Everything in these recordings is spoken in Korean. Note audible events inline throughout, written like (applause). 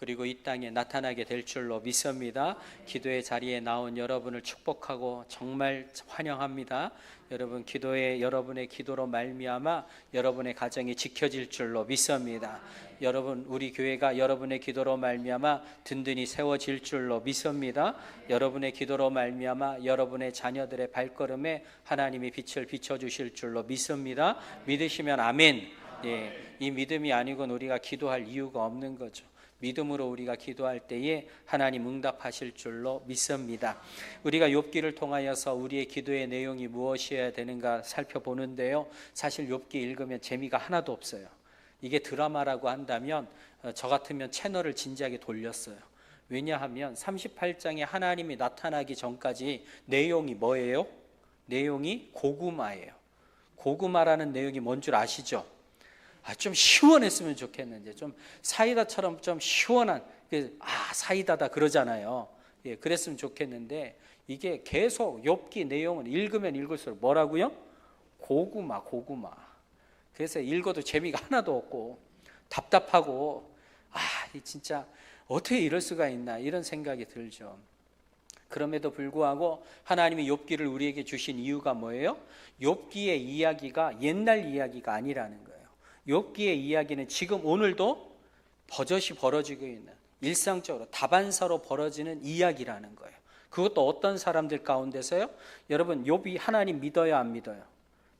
그리고 이 땅에 나타나게 될 줄로 믿습니다. 기도의 자리에 나온 여러분을 축복하고 정말 환영합니다. 여러분 기도에 여러분의 기도로 말미암아 여러분의 가정이 지켜질 줄로 믿습니다. 여러분 우리 교회가 여러분의 기도로 말미암아 든든히 세워질 줄로 믿습니다. 여러분의 기도로 말미암아 여러분의 자녀들의 발걸음에 하나님이 빛을 비춰 주실 줄로 믿습니다. 믿으시면 아멘. 예. 이 믿음이 아니고는 우리가 기도할 이유가 없는 거죠. 믿음으로 우리가 기도할 때에 하나님 응답하실 줄로 믿습니다. 우리가 욥기를 통하여서 우리의 기도의 내용이 무엇이어야 되는가 살펴보는데요. 사실 욥기 읽으면 재미가 하나도 없어요. 이게 드라마라고 한다면 어, 저 같으면 채널을 진지하게 돌렸어요. 왜냐하면 38장에 하나님이 나타나기 전까지 내용이 뭐예요? 내용이 고구마예요. 고구마라는 내용이 뭔 줄 아시죠? 아, 좀 시원했으면 좋겠는데 좀 사이다처럼 좀 시원한 그, 아 사이다다 그러잖아요. 예, 그랬으면 좋겠는데 이게 계속 욥기 내용은 읽으면 읽을수록 뭐라고요? 고구마 고구마. 그래서 읽어도 재미가 하나도 없고 답답하고 아 진짜 어떻게 이럴 수가 있나 이런 생각이 들죠. 그럼에도 불구하고 하나님이 욥기를 우리에게 주신 이유가 뭐예요? 욥기의 이야기가 옛날 이야기가 아니라는 거예요. 욥기의 이야기는 지금 오늘도 버젓이 벌어지고 있는 일상적으로 다반사로 벌어지는 이야기라는 거예요. 그것도 어떤 사람들 가운데서요? 여러분 욥이 하나님 믿어요 안 믿어요?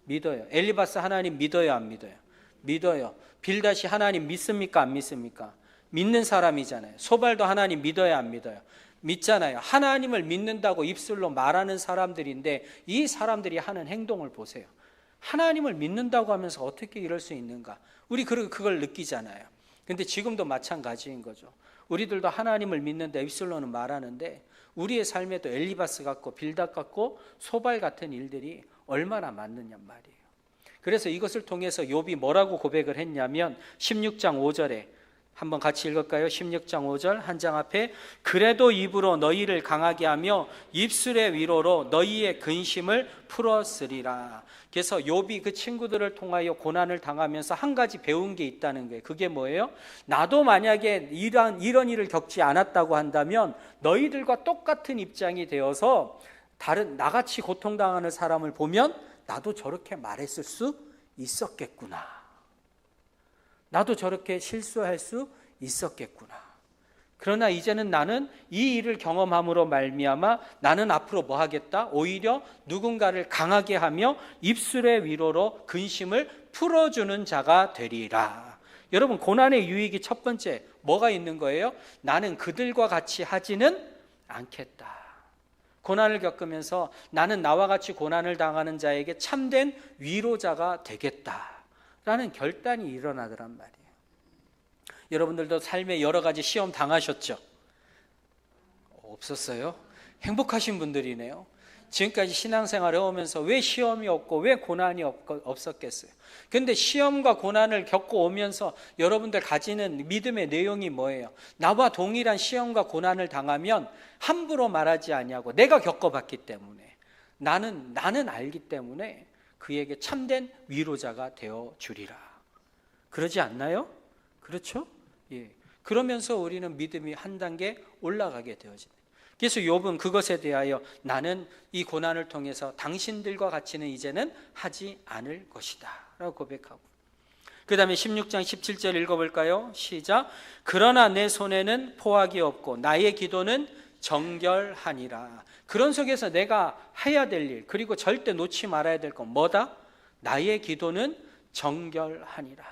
믿어요. 엘리바스 하나님 믿어요 안 믿어요? 믿어요. 빌다시 하나님 믿습니까 안 믿습니까? 믿는 사람이잖아요. 소발도 하나님 믿어요 안 믿어요? 믿잖아요. 하나님을 믿는다고 입술로 말하는 사람들인데 이 사람들이 하는 행동을 보세요. 하나님을 믿는다고 하면서 어떻게 이럴 수 있는가? 우리 그걸 느끼잖아요. 근데 지금도 마찬가지인 거죠. 우리들도 하나님을 믿는데 입술로는 말하는데 우리의 삶에도 엘리바스 같고 빌닷 같고 소발 같은 일들이 얼마나 많느냐 말이에요. 그래서 이것을 통해서 욥이 뭐라고 고백을 했냐면 16장 5절에 한번 같이 읽을까요? 16장 5절 한 장 앞에 그래도 입으로 너희를 강하게 하며 입술의 위로로 너희의 근심을 풀었으리라. 그래서 욥이 그 친구들을 통하여 고난을 당하면서 한 가지 배운 게 있다는 거예요. 그게 뭐예요? 나도 만약에 이런 이런 일을 겪지 않았다고 한다면 너희들과 똑같은 입장이 되어서 다른 나같이 고통당하는 사람을 보면 나도 저렇게 말했을 수 있었겠구나. 나도 저렇게 실수할 수 있었겠구나. 그러나 이제는 나는 이 일을 경험함으로 말미암아 나는 앞으로 뭐 하겠다? 오히려 누군가를 강하게 하며 입술의 위로로 근심을 풀어주는 자가 되리라. 여러분 고난의 유익이 첫 번째 뭐가 있는 거예요? 나는 그들과 같이 하지는 않겠다. 고난을 겪으면서 나는 나와 같이 고난을 당하는 자에게 참된 위로자가 되겠다. 라는 결단이 일어나더란 말이에요. 여러분들도 삶에 여러 가지 시험 당하셨죠? 없었어요? 행복하신 분들이네요. 지금까지 신앙생활 해오면서 왜 시험이 없고 왜 고난이 없었겠어요? 근데 시험과 고난을 겪고 오면서 여러분들 가지는 믿음의 내용이 뭐예요? 나와 동일한 시험과 고난을 당하면 함부로 말하지 아니하고 내가 겪어봤기 때문에 나는 나는 알기 때문에 그에게 참된 위로자가 되어 주리라. 그러지 않나요? 그렇죠? 예. 그러면서 우리는 믿음이 한 단계 올라가게 되어지네. 그래서 욥은 그것에 대하여 나는 이 고난을 통해서 당신들과 같이는 이제는 하지 않을 것이다라고 고백하고 그 다음에 16장 17절 읽어볼까요? 시작. 그러나 내 손에는 포악이 없고 나의 기도는 정결하니라. 그런 속에서 내가 해야 될 일, 그리고 절대 놓지 말아야 될 건 뭐다? 나의 기도는 정결하니라.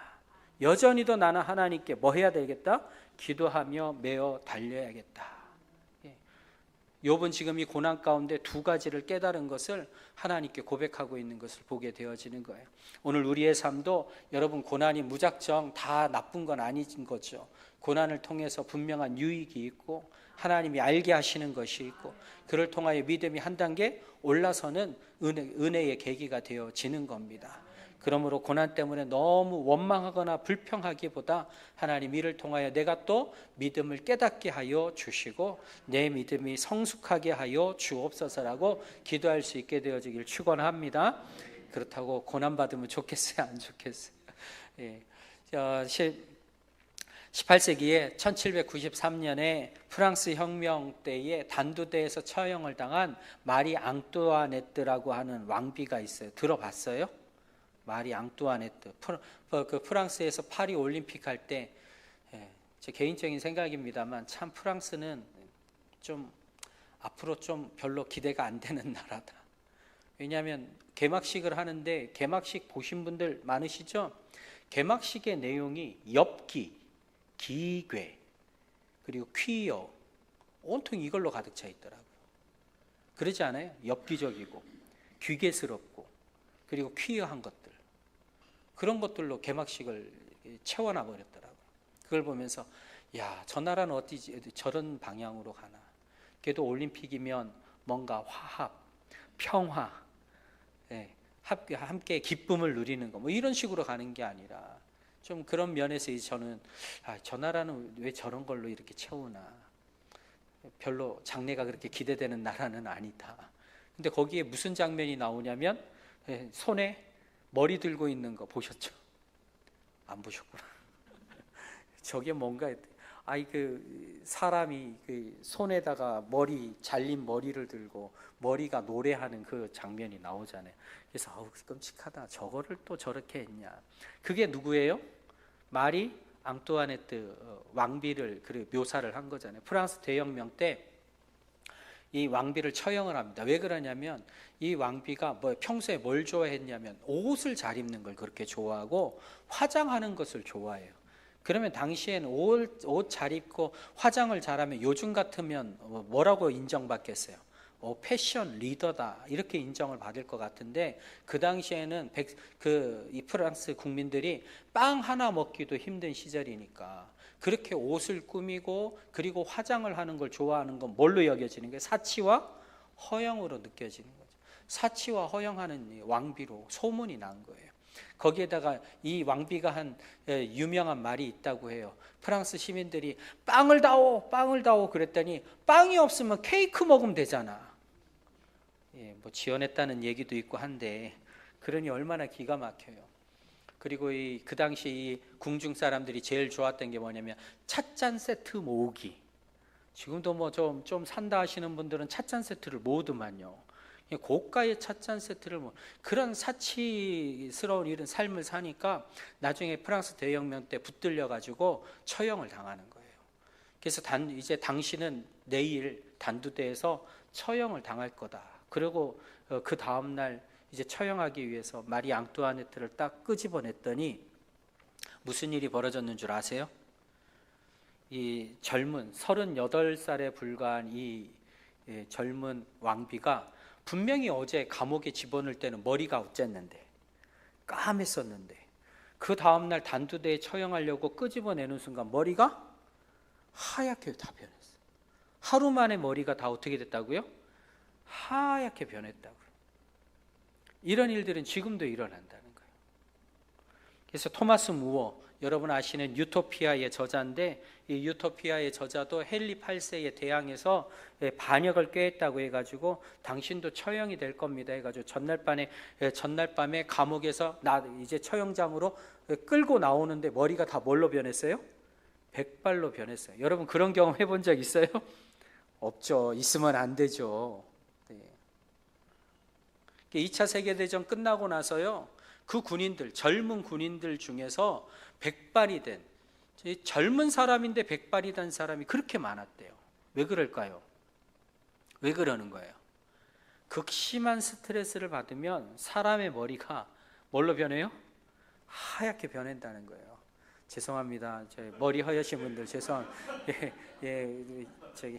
여전히도 나는 하나님께 뭐 해야 되겠다? 기도하며 매어 달려야겠다. 예. 욥은 지금 이 고난 가운데 두 가지를 깨달은 것을 하나님께 고백하고 있는 것을 보게 되어지는 거예요. 오늘 우리의 삶도 여러분 고난이 무작정 다 나쁜 건 아닌 거죠. 고난을 통해서 분명한 유익이 있고 하나님이 알게 하시는 것이 있고 그를 통하여 믿음이 한 단계 올라서는 은혜, 은혜의 계기가 되어지는 겁니다. 그러므로 고난 때문에 너무 원망하거나 불평하기보다 하나님 이를 통하여 내가 또 믿음을 깨닫게 하여 주시고 내 믿음이 성숙하게 하여 주옵소서라고 기도할 수 있게 되어지길 축원합니다. 그렇다고 고난 받으면 좋겠어요, 안 좋겠어요? 예. 18세기에 1793년에 프랑스 혁명 때에 단두대에서 처형을 당한 마리 앙뚜아네트라고 하는 왕비가 있어요. 들어봤어요? 마리 앙뚜아네트. 그 프랑스에서 파리 올림픽 할때 예, 제 개인적인 생각입니다만 참 프랑스는 좀 앞으로 좀 별로 기대가 안 되는 (laughs) 나라다. 왜냐하면 개막식을 하는데 개막식 보신 분들 많으시죠? 개막식의 내용이 엽기, 기괴, 그리고 퀴어, 온통 이걸로 가득 차 있더라고요. 그러지 않아요? 엽기적이고 귀괴스럽고 그리고 퀴어한 것들 그런 것들로 개막식을 채워놔 버렸더라고요. 그걸 보면서 야, 저 나라는 어디지 저런 방향으로 가나. 그래도 올림픽이면 뭔가 화합, 평화, 예, 함께 기쁨을 누리는 거, 뭐 이런 식으로 가는 게 아니라 좀 그런 면에서 저는 아, 저 나라는 왜 저런 걸로 이렇게 채우나 별로 장래가 그렇게 기대되는 나라는 아니다. 근데 거기에 무슨 장면이 나오냐면 예, 손에 머리 들고 있는 거 보셨죠? 안 보셨구나. (laughs) 저게 뭔가 아이 그 사람이 그 손에다가 머리 잘린 머리를 들고 머리가 노래하는 그 장면이 나오잖아요. 그래서 아우 끔찍하다. 저거를 또 저렇게 했냐. 그게 누구예요? 마리 앙뚜아네트 어, 왕비를 그 묘사를 한 거잖아요. 프랑스 대혁명 때 이 왕비를 처형을 합니다. 왜 그러냐면 이 왕비가 뭐 평소에 뭘 좋아했냐면 옷을 잘 입는 걸 그렇게 좋아하고 화장하는 것을 좋아해요. 그러면 당시에는 옷 잘 입고 화장을 잘하면 요즘 같으면 뭐 뭐라고 인정받겠어요? 어, 패션 리더다 이렇게 인정을 받을 것 같은데 그 당시에는 그 이 프랑스 국민들이 빵 하나 먹기도 힘든 시절이니까 그렇게 옷을 꾸미고 그리고 화장을 하는 걸 좋아하는 건 뭘로 여겨지는 게 사치와 허영으로 느껴지는 거죠. 사치와 허영하는 왕비로 소문이 난 거예요. 거기에다가 이 왕비가 한 유명한 말이 있다고 해요. 프랑스 시민들이 빵을 다오, 빵을 다오 그랬더니 빵이 없으면 케이크 먹으면 되잖아. 예, 뭐 지원했다는 얘기도 있고 한데 그러니 얼마나 기가 막혀요. 그리고 이 그 당시 이 궁중 사람들이 제일 좋았던 게 뭐냐면 찻잔 세트 모으기. 지금도 뭐 좀 좀 산다 하시는 분들은 찻잔 세트를 모으더만요. 고가의 찻잔 세트를 뭐 그런 사치스러운 이런 삶을 사니까 나중에 프랑스 대혁명 때 붙들려 가지고 처형을 당하는 거예요. 그래서 단 이제 당신은 내일 단두대에서 처형을 당할 거다. 그리고 어, 그 다음 날 이제 처형하기 위해서 마리 앙뚜아네트를 딱 끄집어냈더니 무슨 일이 벌어졌는 줄 아세요? 이 젊은 38살에 불과한 이 예, 젊은 왕비가 분명히 어제 감옥에 집어넣을 때는 머리가 어쨌는데 까맸었는데 그 다음 날 단두대에 처형하려고 끄집어내는 순간 머리가 하얗게 다 변했어요. 하루 만에 머리가 다 어떻게 됐다고요? 하얗게 변했다고요. 이런 일들은 지금도 일어난다는 거예요. 그래서 토마스 무어 여러분 아시는 유토피아의 저자인데 이 유토피아의 저자도 헨리 8세의 대항에서 예, 반역을 꾀했다고 해가지고 당신도 처형이 될 겁니다 해가지고 전날 밤에 예, 전날 밤에 감옥에서 나 이제 처형장으로 예, 끌고 나오는데 머리가 다 뭘로 변했어요? 백발로 변했어요. 여러분 그런 경험 해본 적 있어요? 없죠. 있으면 안 되죠. 네. 2차 세계대전 끝나고 나서요. 그 군인들, 젊은 군인들 중에서 백발이 된 젊은 사람인데 백발이 된 사람이 그렇게 많았대요. 왜 그럴까요? 왜 그러는 거예요? 극심한 스트레스를 받으면 사람의 머리가 뭘로 변해요? 하얗게 변한다는 거예요. 죄송합니다. 머리 허여신 분들 죄송. (laughs) 예, 예, 저기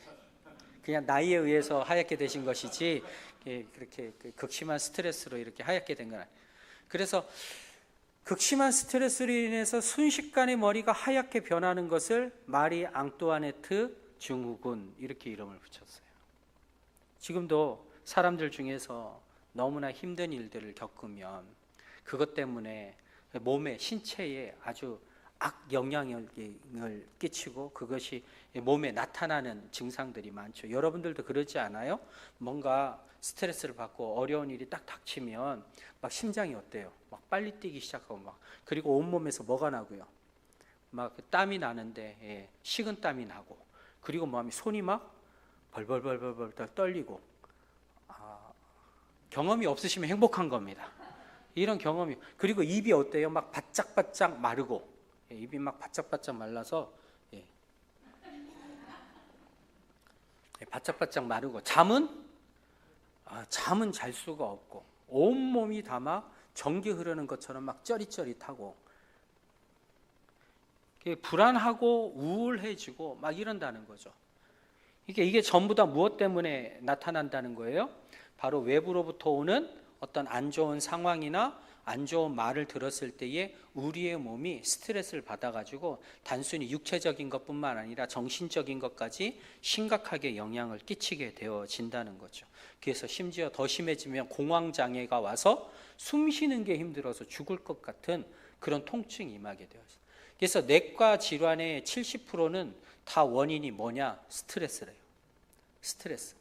그냥 나이에 의해서 하얗게 되신 것이지 예, 그렇게 그 극심한 스트레스로 이렇게 하얗게 된 건 아니에요. 그래서 극심한 스트레스로 인해서 순식간에 머리가 하얗게 변하는 것을 마리 앙뚜아네트 증후군 이렇게 이름을 붙였어요. 지금도 사람들 중에서 너무나 힘든 일들을 겪으면 그것 때문에 몸에 신체에 아주 악 영향을 끼치고 그것이 몸에 나타나는 증상들이 많죠. 여러분들도 그러지 않아요? 뭔가 스트레스를 받고 어려운 일이 딱 닥치면 막 심장이 어때요? 막 빨리 뛰기 시작하고 막 그리고 온몸에서 뭐가 나고요? 막 땀이 나는데 예, 식은 땀이 나고 그리고 마음이 손이 막 벌벌벌벌벌 떨리고 아, 경험이 없으시면 행복한 겁니다. 이런 경험이 그리고 입이 어때요? 막 바짝바짝 마르고 예, 입이 막 바짝바짝 말라서 예. 예, 바짝바짝 마르고 잠은 아, 잠은 잘 수가 없고 온 몸이 다 막 전기 흐르는 것처럼 막 쩌릿쩌릿하고 불안하고 우울해지고 막 이런다는 거죠. 이게 이게 전부 다 무엇 때문에 나타난다는 거예요? 바로 외부로부터 오는 어떤 안 좋은 상황이나 안 좋은 말을 들었을 때에 우리의 몸이 스트레스를 받아가지고 단순히 육체적인 것뿐만 아니라 정신적인 것까지 심각하게 영향을 끼치게 되어진다는 거죠. 그래서 심지어 더 심해지면 공황 장애가 와서 숨 쉬는 게 힘들어서 죽을 것 같은 그런 통증이 임하게 되어요. 그래서 내과 질환의 70%는 다 원인이 뭐냐? 스트레스래요. 스트레스.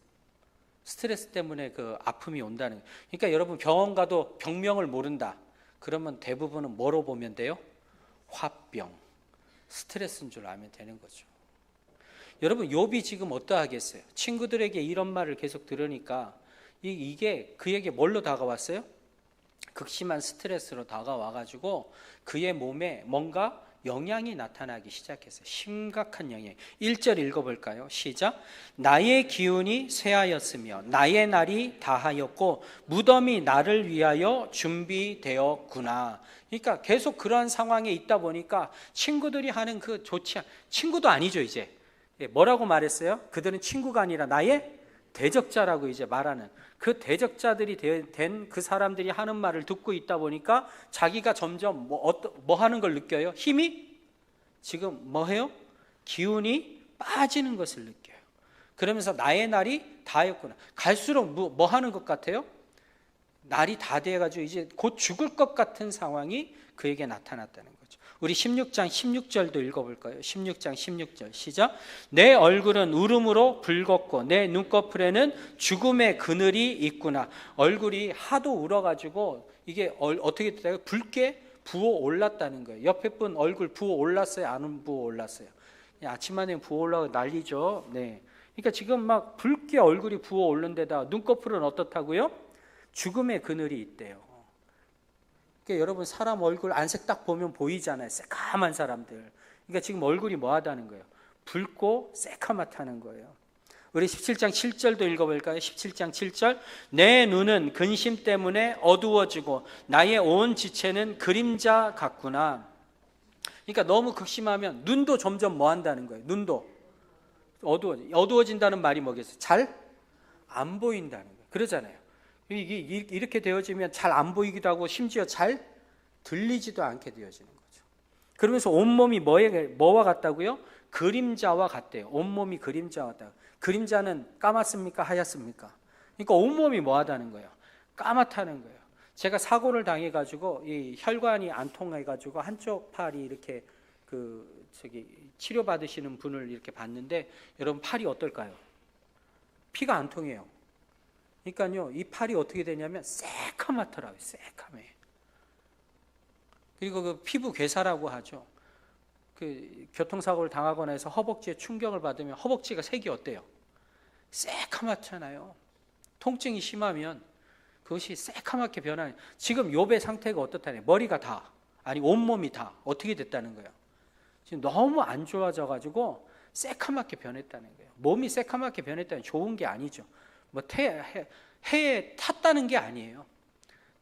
스트레스 때문에 그 아픔이 온다는. 그러니까 여러분 병원 가도 병명을 모른다. 그러면 대부분은 뭐로 보면 돼요? 화병. 스트레스인 줄 알면 되는 거죠. 여러분 욥이 지금 어떠하겠어요? 친구들에게 이런 말을 계속 들으니까 이, 게 그에게 뭘로 다가왔어요? 극심한 스트레스로 다가와 가지고 그의 몸에 뭔가 영향이 나타나기 시작했어요. 심각한 영향. 1절 읽어볼까요? 시작. 나의 기운이 쇠하였으며 나의 날이 다하였고 무덤이 나를 위하여 준비되었구나. 그러니까 계속 그러한 상황에 있다 보니까 친구들이 하는 그 좋지 않, 친구도 아니죠 이제. 예, 뭐라고 말했어요? 그들은 친구가 아니라 나의 대적자라고 이제 말하는 그 대적자들이 된 그 사람들이 하는 말을 듣고 있다 보니까 자기가 점점 뭐, 어떠, 뭐 하는 걸 느껴요? 힘이 지금 뭐 해요? 기운이 빠지는 것을 느껴요. 그러면서 나의 날이 다였구나. 갈수록 뭐, 뭐 하는 것 같아요? 날이 다 돼가지고 이제 곧 죽을 것 같은 상황이 그에게 나타났다는 거죠. 우리 16장 16절도 읽어볼까요? 16장 16절 시작. 내 얼굴은 울음으로 붉었고 내 눈꺼풀에는 죽음의 그늘이 있구나. 얼굴이 하도 울어가지고 이게 어떻게 됐다고 붉게 부어 올랐다는 거예요. 옆에 분 얼굴 부어 올랐어요? 안 부어 올랐어요? 아침만에 부어 올라가 난리죠. 네. 그러니까 지금 막 붉게 얼굴이 부어 오른 데다 눈꺼풀은 어떻다고요? 죽음의 그늘이 있대요. 여러분 사람 얼굴 안색 딱 보면 보이잖아요. 새까만 사람들. 그러니까 지금 얼굴이 뭐 하다는 거예요? 붉고 새카맣다는 거예요. 우리 17장 7절도 읽어볼까요? 17장 7절. 내 눈은 근심 때문에 어두워지고 나의 온 지체는 그림자 같구나. 그러니까 너무 극심하면 눈도 점점 뭐 한다는 거예요? 눈도 어두워 어두워진다는 말이 뭐겠어요? 잘 안 보인다는 거예요. 그러잖아요. 이게 이렇게 되어지면 잘 안 보이기도 하고 심지어 잘 들리지도 않게 되어지는 거죠. 그러면서 온몸이 뭐에, 뭐와 같다고요? 그림자와 같대요. 온몸이 그림자와 같다. 그림자는 까맣습니까? 하얗습니까? 그러니까 온몸이 뭐하다는 거예요? 까맣다는 거예요. 제가 사고를 당해가지고 이 혈관이 안 통해가지고 한쪽 팔이 이렇게 그 저기 치료 받으시는 분을 이렇게 봤는데 여러분 팔이 어떨까요? 피가 안 통해요. 그러니까요, 이 팔이 어떻게 되냐면 새카맣더라고요. 새카매. 그리고 그 피부 괴사라고 하죠. 그 교통사고를 당하거나 해서 허벅지에 충격을 받으면 허벅지가 색이 어때요? 새카맣잖아요. 통증이 심하면 그것이 새카맣게 변하는. 지금 요배 상태가 어떻다니? 머리가 다 아니 온몸이 다 어떻게 됐다는 거예요? 지금 너무 안 좋아져 가지고 새카맣게 변했다는 거예요. 몸이 새카맣게 변했다는 좋은 게 아니죠. 뭐 태, 해, 해에 탔다는 게 아니에요.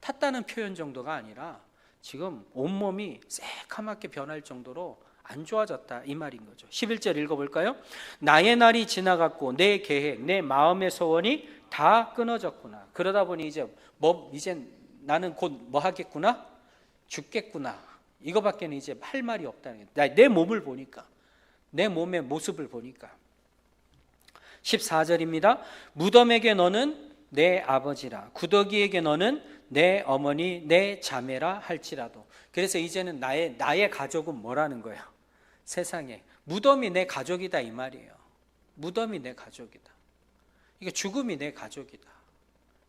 탔다는 표현 정도가 아니라 지금 온몸이 새카맣게 변할 정도로 안 좋아졌다 이 말인 거죠. 11절 읽어볼까요? 나의 날이 지나갔고 내 계획, 내 마음의 소원이 다 끊어졌구나. 그러다 보니 이제 뭐 이제 나는 곧 뭐 하겠구나? 죽겠구나. 이거밖에는 이제 할 말이 없다는 거예요. 내 몸을 보니까 내 몸의 모습을 보니까 14절입니다. 무덤에게 너는 내 아버지라 구더기에게 너는 내 어머니 내 자매라 할지라도 그래서 이제는 나의 나의 가족은 뭐라는 거예요? 세상에 무덤이 내 가족이다 이 말이에요. 무덤이 내 가족이다. 이게 죽음이 내 가족이다.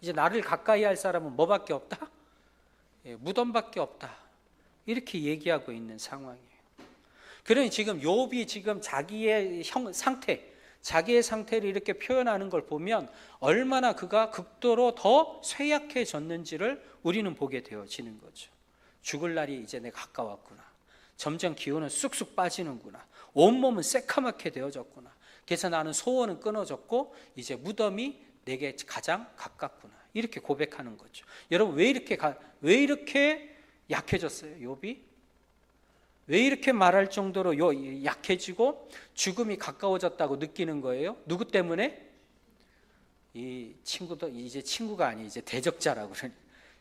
이제 나를 가까이 할 사람은 뭐밖에 없다? 예, 무덤밖에 없다. 이렇게 얘기하고 있는 상황이에요. 그러니 지금 욥이 지금 자기의 형, 상태, 자기의 상태를 이렇게 표현하는 걸 보면 얼마나 그가 극도로 더 쇠약해졌는지를 우리는 보게 되어지는 거죠. 죽을 날이 이제 내가 가까웠구나. 점점 기운은 쑥쑥 빠지는구나. 온몸은 새카맣게 되어졌구나. 그래서 나는 소원은 끊어졌고 이제 무덤이 내게 가장 가깝구나. 이렇게 고백하는 거죠. 여러분 왜 이렇게 가, 왜 이렇게 약해졌어요? 욥이? 왜 이렇게 말할 정도로 요- 약해지고 죽음이 가까워졌다고 느끼는 거예요? 누구 때문에? 이 친구도 이제 친구가 아니 이제 대적자라고 그러니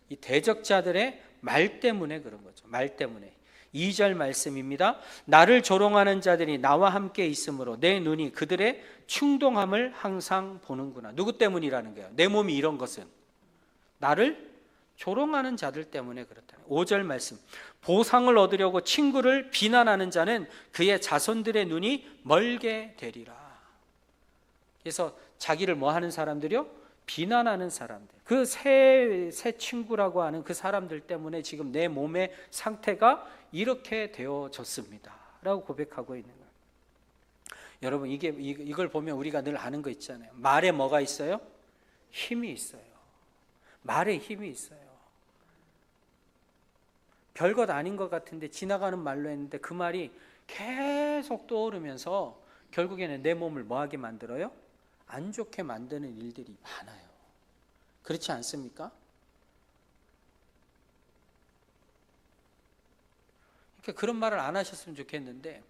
이 대적자들의 말 때문에 그런 거죠. 말 때문에. 2절 말씀입니다. 나를 조롱하는 자들이 나와 함께 있으므로 내 눈이 그들의 충동함을 항상 보는구나. 누구 때문이라는 거예요? 내 몸이 이런 것은 나를 조롱하는 자들 때문에 그렇다. 5절 말씀. 보상을 얻으려고 친구를 비난하는 자는 그의 자손들의 눈이 멀게 되리라. 그래서 자기를 뭐 하는 사람들이요? 비난하는 사람들. 그새새 친구라고 하는 그 사람들 때문에 지금 내 몸의 상태가 이렇게 되어졌습니다 라고 고백하고 있는 거예요. 여러분 이게 이- 이걸 보면 우리가 늘 아는 거 있잖아요. 말에 뭐가 있어요? 힘이 있어요. 말에 힘이 있어요. 별것 아닌 것 같은데 지나가는 말로 했는데 그 말이 계속 떠오르면서 결국에는 내 몸을 뭐하게 만들어요? 안 좋게 만드는 일들이 많아요. 그렇지 않습니까? 그러니까 그런 말을 안 하셨으면 좋겠는데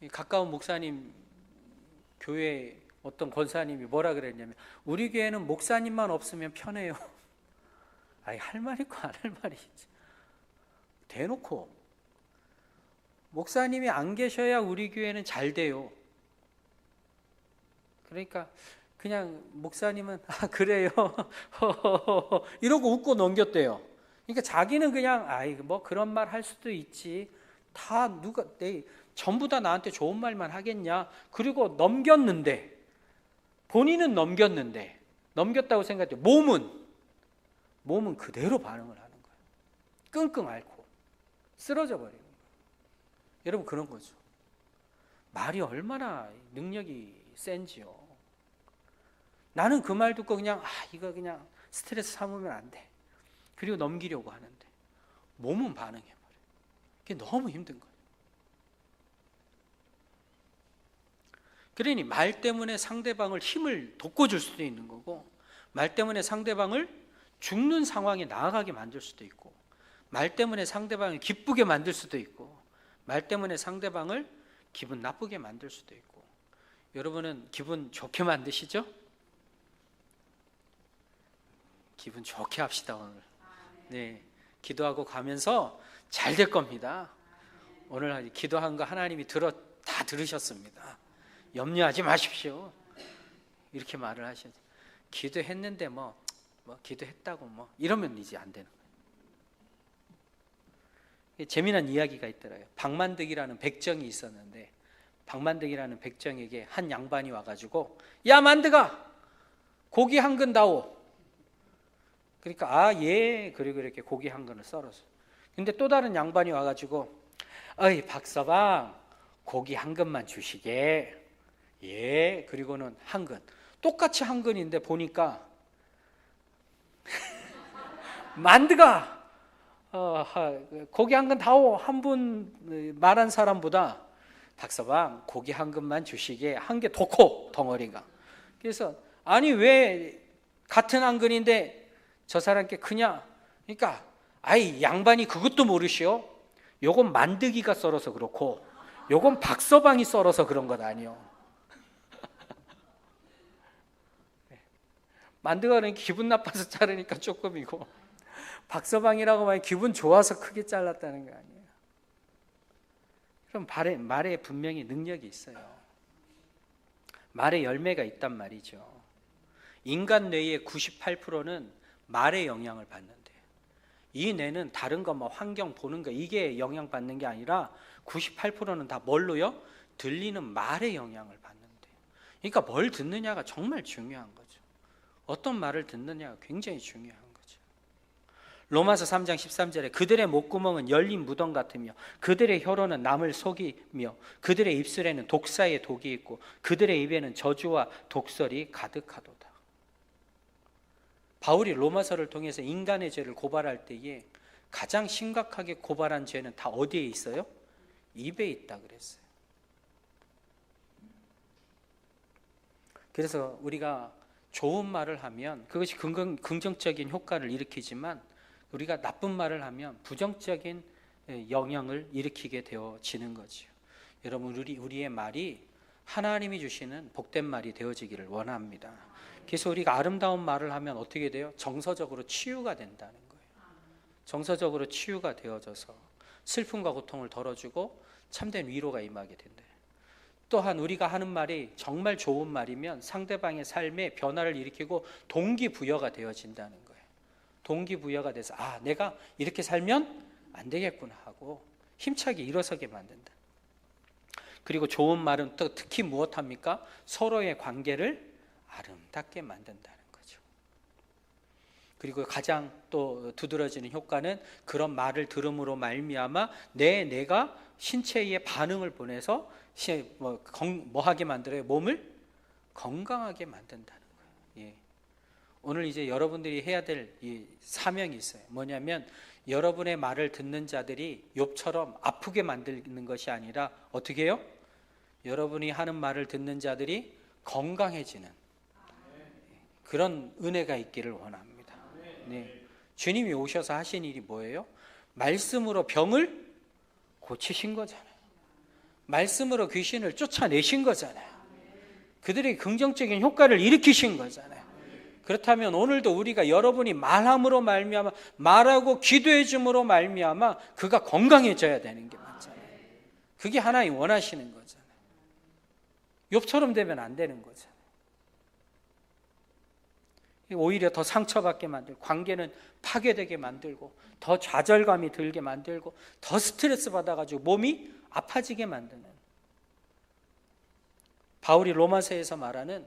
이 가까운 목사님 교회 어떤 권사님이 뭐라 그랬냐면 우리 교회는 목사님만 없으면 편해요. (laughs) 아이 할말 있고 안 할 말이 있지. 대놓고 목사님이 안 계셔야 우리 교회는 잘 돼요. 그러니까 그냥 목사님은 (laughs) 아 그래요 (laughs) 이러고 웃고 넘겼대요. 그러니까 자기는 그냥 아이 뭐 그런 말 할 수도 있지. 다 누가 내 전부 다 나한테 좋은 말만 하겠냐. 그리고 넘겼는데 본인은 넘겼는데 넘겼다고 생각해. 몸은 몸은 그대로 반응을 하는 거예요. 끙끙 앓고 쓰러져 거예요. 여러분 그런 거죠. 말이 얼마나 능력이 센지요. 나는 그 말 듣고 그냥 아 이거 그냥 스트레스 삼으면 안 돼. 그리고 넘기려고 하는데 몸은 반응해 버려. 그게 너무 힘든 거예요. 그러니 말 때문에 상대방을 힘을 돋궈줄 수도 있는 거고 말 때문에 상대방을 죽는 상황에 나아가게 만들 수도 있고 말 때문에 상대방을 기쁘게 만들 수도 있고 말 때문에 상대방을 기분 나쁘게 만들 수도 있고 여러분은 기분 좋게 만드시죠? 기분 좋게 합시다 오늘. 네, 기도하고 가면서 잘 될 겁니다. 오늘 기도한 거 하나님이 들어 다 들으셨습니다. 염려하지 마십시오. 이렇게 말을 하셔야죠. 기도했는데 뭐, 뭐 기도했다고 뭐 이러면 이제 안 되는 거예요. 재미난 이야기가 있더라고요. 박만득이라는 백정이 있었는데 박만득이라는 백정에게 한 양반이 와가지고 야 만득아 고기 한 근 다오. 그러니까 아 예 그리고 이렇게 고기 한 근을 썰어서. 근데 또 다른 양반이 와가지고 어이 박서방 고기 한 근만 주시게. 예 그리고는 한 근. 똑같이 한 근인데 보니까 (laughs) 만드가 어, 하, 고기 한 근 다오 한 분 말한 사람보다 박서방 고기 한 근만 주시게 한게더커 덩어리가. 그래서 아니 왜 같은 한 근인데 저 사람께 크냐? 그러니까 아이 양반이 그것도 모르시오. 요건 만드기가 썰어서 그렇고 요건 박서방이 썰어서 그런 것 아니요. (laughs) 만드가는 기분 나빠서 자르니까 조금이고 박서방이라고 하면 기분 좋아서 크게 잘랐다는 거 아니에요. 그럼 말에, 말에 분명히 능력이 있어요. 말에 열매가 있단 말이죠. 인간 뇌의 98%는 말의 영향을 받는데 이 뇌는 다른 거 뭐 환경 보는 거 이게 영향 받는 게 아니라 98%는 다 뭘로요? 들리는 말의 영향을 받는데. 그러니까 뭘 듣느냐가 정말 중요한 거죠. 어떤 말을 듣느냐가 굉장히 중요한 거죠. 로마서 3장 13절에 그들의 목구멍은 열린 무덤 같으며 그들의 혀로는 남을 속이며 그들의 입술에는 독사의 독이 있고 그들의 입에는 저주와 독설이 가득하도다. 바울이 로마서를 통해서 인간의 죄를 고발할 때에 가장 심각하게 고발한 죄는 다 어디에 있어요? 입에 있다 그랬어요. 그래서 우리가 좋은 말을 하면 그것이 긍정, 긍정적인 효과를 일으키지만 우리가 나쁜 말을 하면 부정적인 영향을 일으키게 되어지는 거죠. 여러분 우리 우리의 말이 하나님이 주시는 복된 말이 되어지기를 원합니다. 그래서 우리가 아름다운 말을 하면 어떻게 돼요? 정서적으로 치유가 된다는 거예요. 정서적으로 치유가 되어져서 슬픔과 고통을 덜어주고 참된 위로가 임하게 된다. 또한 우리가 하는 말이 정말 좋은 말이면 상대방의 삶에 변화를 일으키고 동기부여가 되어진다는. 동기부여가 돼서 아 내가 이렇게 살면 안 되겠구나 하고 힘차게 일어서게 만든다. 그리고 좋은 말은 또 특히 무엇합니까? 서로의 관계를 아름답게 만든다는 거죠. 그리고 가장 또 두드러지는 효과는 그런 말을 들음으로 말미암아 내 내가 신체에 반응을 보내서 뭐, 뭐 하게 만들어요? 몸을 건강하게 만든다는 거예요. 예. 오늘 이제 여러분들이 해야 될 이 사명이 있어요. 뭐냐면 여러분의 말을 듣는 자들이 욥처럼 아프게 만드는 것이 아니라 어떻게 해요? 여러분이 하는 말을 듣는 자들이 건강해지는 그런 은혜가 있기를 원합니다. 네. 주님이 오셔서 하신 일이 뭐예요? 말씀으로 병을 고치신 거잖아요. 말씀으로 귀신을 쫓아내신 거잖아요. 그들의 긍정적인 효과를 일으키신 거잖아요. 그렇다면 오늘도 우리가 여러분이 말함으로 말미암아 말하고 기도해 줌으로 말미암아 그가 건강해져야 되는 게 맞잖아요. 그게 하나님 원하시는 거잖아요. 욥처럼 되면 안 되는 거잖아요. 오히려 더 상처받게 만들고 관계는 파괴되게 만들고 더 좌절감이 들게 만들고 더 스트레스 받아가지고 몸이 아파지게 만드는 바울이 로마서에서 말하는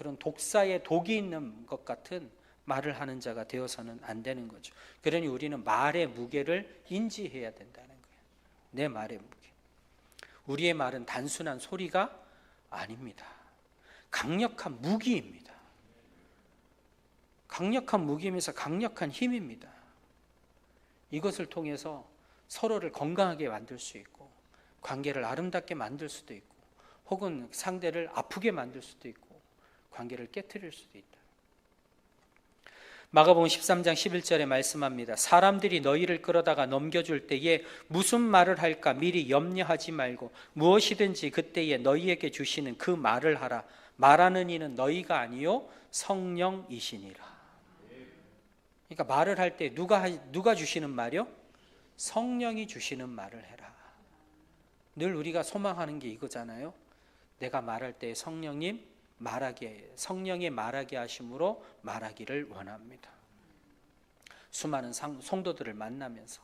그런 독사의 독이 있는 것 같은 말을 하는 자가 되어서는 안 되는 거죠. 그러니 우리는 말의 무게를 인지해야 된다는 거예요. 내 말의 무게. 우리의 말은 단순한 소리가 아닙니다. 강력한 무기입니다. 강력한 무기면서 강력한 힘입니다. 이것을 통해서 서로를 건강하게 만들 수 있고 관계를 아름답게 만들 수도 있고 혹은 상대를 아프게 만들 수도 있고 관계를 깨뜨릴 수도 있다. 마가복음 13장 11절에 말씀합니다. 사람들이 너희를 끌어다가 넘겨줄 때에 무슨 말을 할까 미리 염려하지 말고 무엇이든지 그때에 너희에게 주시는 그 말을 하라. 말하는 이는 너희가 아니요 성령이시니라. 그러니까 말을 할 때 누가 누가 주시는 말이요? 성령이 주시는 말을 해라. 늘 우리가 소망하는 게 이거잖아요. 내가 말할 때 성령님 말하게 성령의 말하게 하심으로 말하기를 원합니다. 수많은 상, 성도들을 만나면서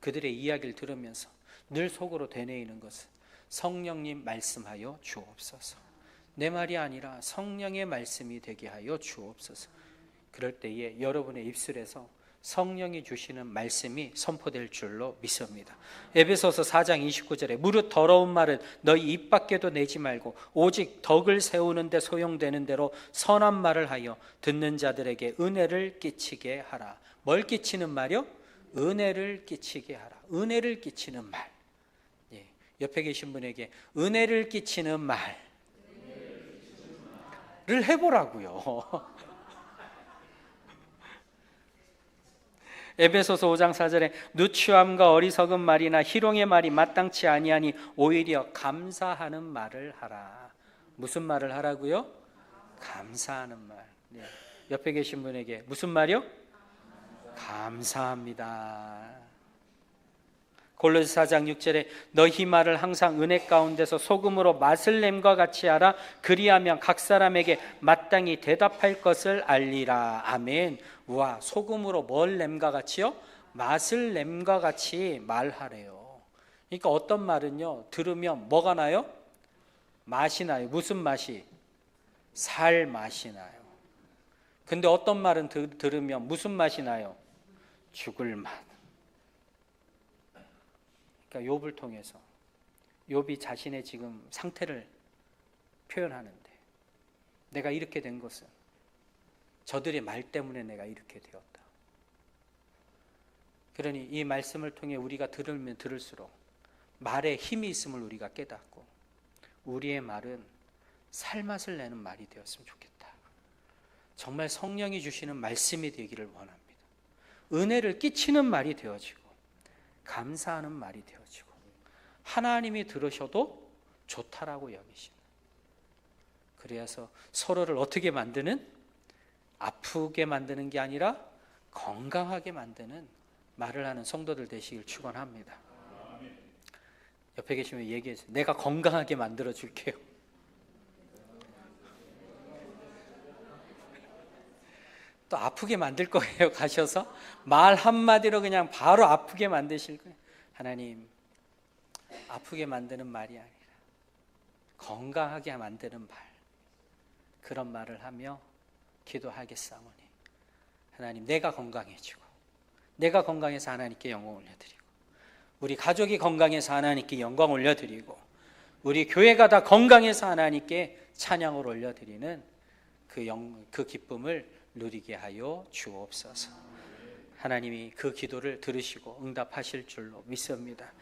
그들의 이야기를 들으면서 늘 속으로 되뇌이는 것은 성령님 말씀하여 주옵소서. 내 말이 아니라 성령의 말씀이 되게 하여 주옵소서. 그럴 때에 여러분의 입술에서 성령이 주시는 말씀이 선포될 줄로 믿습니다. 에베소서 4장 29절에 무릇 더러운 말은 너희 입 밖에도 내지 말고 오직 덕을 세우는 데 소용되는 대로 선한 말을 하여 듣는 자들에게 은혜를 끼치게 하라. 뭘 끼치는 말이요? 은혜를 끼치게 하라. 은혜를 끼치는 말. 예, 옆에 계신 분에게 은혜를 끼치는 말을 해보라고요. (laughs) 에베소서 5장 4절에 누추함과 어리석은 말이나 희롱의 말이 마땅치 아니하니 오히려 감사하는 말을 하라. 무슨 말을 하라고요? 감사하는 말. 네. 옆에 계신 분에게 무슨 말이요? 감사합니다. 골로새 4장 6절에 너희 말을 항상 은혜 가운데서 소금으로 맛을 냄과 같이 하라. 그리하면 각 사람에게 마땅히 대답할 것을 알리라. 아멘. 와 소금으로 뭘 냄과 같이요? 맛을 냄과 같이 말하래요. 그러니까 어떤 말은요? 들으면 뭐가 나요? 맛이 나요. 무슨 맛이? 살 맛이 나요. 근데 어떤 말은 들, 들으면 무슨 맛이 나요? 죽을 만. 그러니까 욥을 통해서 욥이 자신의 지금 상태를 표현하는데 내가 이렇게 된 것은 저들의 말 때문에 내가 이렇게 되었다. 그러니 이 말씀을 통해 우리가 들으면 들을수록 말에 힘이 있음을 우리가 깨닫고 우리의 말은 살맛을 내는 말이 되었으면 좋겠다. 정말 성령이 주시는 말씀이 되기를 원합니다. 은혜를 끼치는 말이 되어지고 감사하는 말이 되어지고 하나님이 들으셔도 좋다라고 여기시는 그래서 서로를 어떻게 만드는 아프게 만드는 게 아니라 건강하게 만드는 말을 하는 성도들 되시길 축원합니다. 옆에 계시면 얘기해 주세요. 내가 건강하게 만들어 줄게요. 또 아프게 만들 거예요. (laughs) 가셔서 말 한마디로 그냥 바로 아프게 만드실 거예요. 하나님, 아프게 만드는 말이 아니라 건강하게 만드는 말. 그런 말을 하며 기도하겠사오니 하나님 내가 건강해지고 내가 건강해서 하나님께 영광 올려드리고 우리 가족이 건강해서 하나님께 영광 올려드리고 우리 교회가 다 건강해서 하나님께 찬양을 올려드리는 그, 영, 그 기쁨을 누리게 하여 주옵소서. 하나님이 그 기도를 들으시고 응답하실 줄로 믿습니다.